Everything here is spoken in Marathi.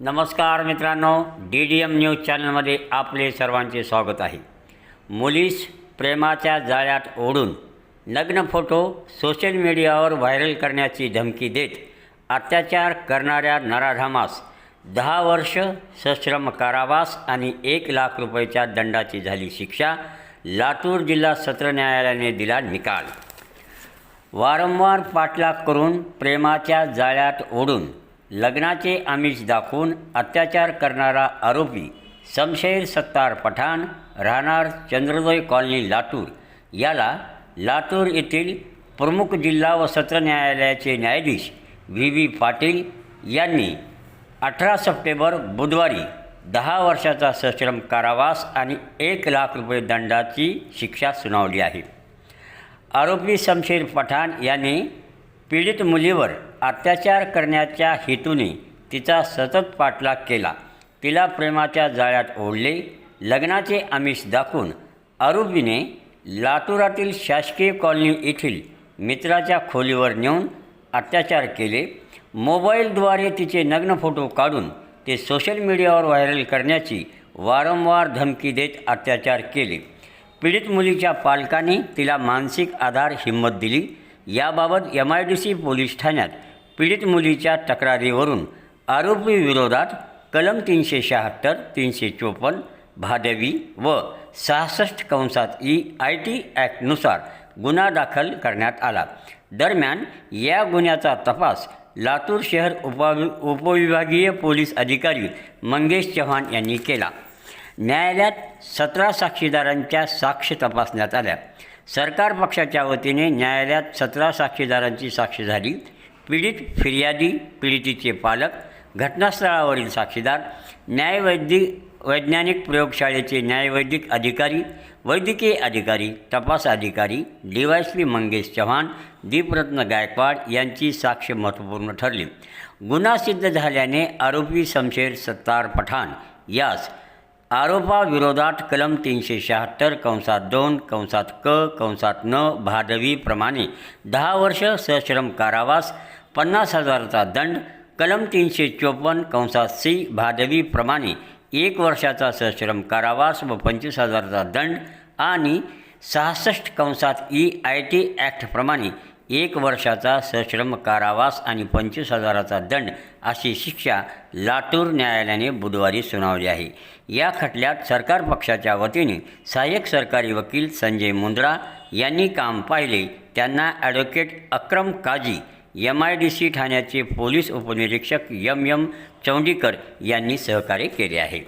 नमस्कार मित्रांनो डी डी एम न्यूज चॅनलमध्ये आपले सर्वांचे स्वागत आहे. मुलीस प्रेमाच्या जाळ्यात ओढून नग्न फोटो सोशल मीडियावर व्हायरल करण्याची धमकी देत अत्याचार करणाऱ्या नराधामास दहा वर्ष सश्रम कारावास आणि एक लाख रुपयाच्या दंडाची झाली शिक्षा लातूर जिल्हा सत्र न्यायालयाने दिला निकाल. वारंवार पाठलाग करून प्रेमाच्या जाळ्यात ओढून लग्नाचे आमिष दाखवून अत्याचार करणारा आरोपी शमशेर सत्तार पठाण राहणार चंद्रोदय कॉलनी लातूर. याला लातूर येथील प्रमुख जिल्हा व सत्र न्यायालयाचे न्यायाधीश व्ही. व्ही. पाटील यांनी अठरा सप्टेंबर बुधवारी दहा वर्षाचा सश्रम कारावास आणि एक लाख रुपये दंडाची शिक्षा सुनावली आहे. आरोपी शमशेर पठाण यांनी पीडित मुलीवर अत्याचार करण्याच्या हेतूने तिचा सतत पाठलाग केला. तिला प्रेमाच्या जाळ्यात ओढले. लग्नाचे आमिष दाखवून आरोपीने लातूरातील शासकीय कॉलनी येथील मित्राच्या खोलीवर नेऊन अत्याचार केले. मोबाईलद्वारे तिचे नग्न फोटो काढून ते सोशल मीडियावर व्हायरल करण्याची वारंवार धमकी देत अत्याचार केले. पीडित मुलीच्या पालकांनी तिला मानसिक आधार हिंमत दिली. याबाबत M I D C police ठाण्यात पीडित मुलीच्या तक्रारीवरून आरोपी विरोधात कलम तीनशे शहात्तर तीनशे चोपन्न भादवी व सहासष्ट कंसात ई आय टी ॲक्टनुसार गुन्हा दाखल करण्यात आला. दरम्यान या गुन्ह्याचा तपास लातूर शहर उपा उपविभागीय पोलीस अधिकारी मंगेश चव्हाण यांनी केला. न्यायालयात सतरा साक्षीदारांच्या साक्ष तपासण्यात आल्या. सरकार पक्षाच्या वतीने न्यायालयात सतरा साक्षीदारांची साक्ष झाली. पीडित फिर्यादी पीडितीचे पालक घटनास्थळावरील साक्षीदार न्यायवैद्यिक वैज्ञानिक प्रयोगशाळेचे न्यायवैद्यिक अधिकारी वैद्यकीय अधिकारी तपास अधिकारी डी वाय मंगेश चव्हाण दीपरत्न गायकवाड यांची साक्ष महत्त्वपूर्ण ठरली. गुन्हा सिद्ध झाल्याने आरोपी शमशेर सत्तार पठाण यास आरोपाविरोधात कलम तीनशे शहात्तर कंसात दोन कंसात क कंसात न भादवीप्रमाणे दहा वर्ष सश्रम कारावास पन्नास हजाराचा दंड कलम तीनशे चोपन्न कंसात सी भादवीप्रमाणे एक वर्षाचा सश्रम कारावास व पंचवीस हजाराचा दंड आणि सहासष्ट कंसात ई आय टी ॲक्टप्रमाणे एक वर्षाचा सश्रम कारावास आणि पंचवीस हजाराचा दंड अशी शिक्षा लातूर न्यायालयाने बुधवारी सुनावली आहे. या खटल्यात सरकार पक्षाच्या वतीने सहाय्यक सरकारी वकील संजय मुंद्रा यांनी काम पाहिले. त्यांना advocate Akram Kazi M I D C ठाण्याचे पोलीस उपनिरीक्षक यम यम चौंडीकर यांनी सहकार्य केले आहे.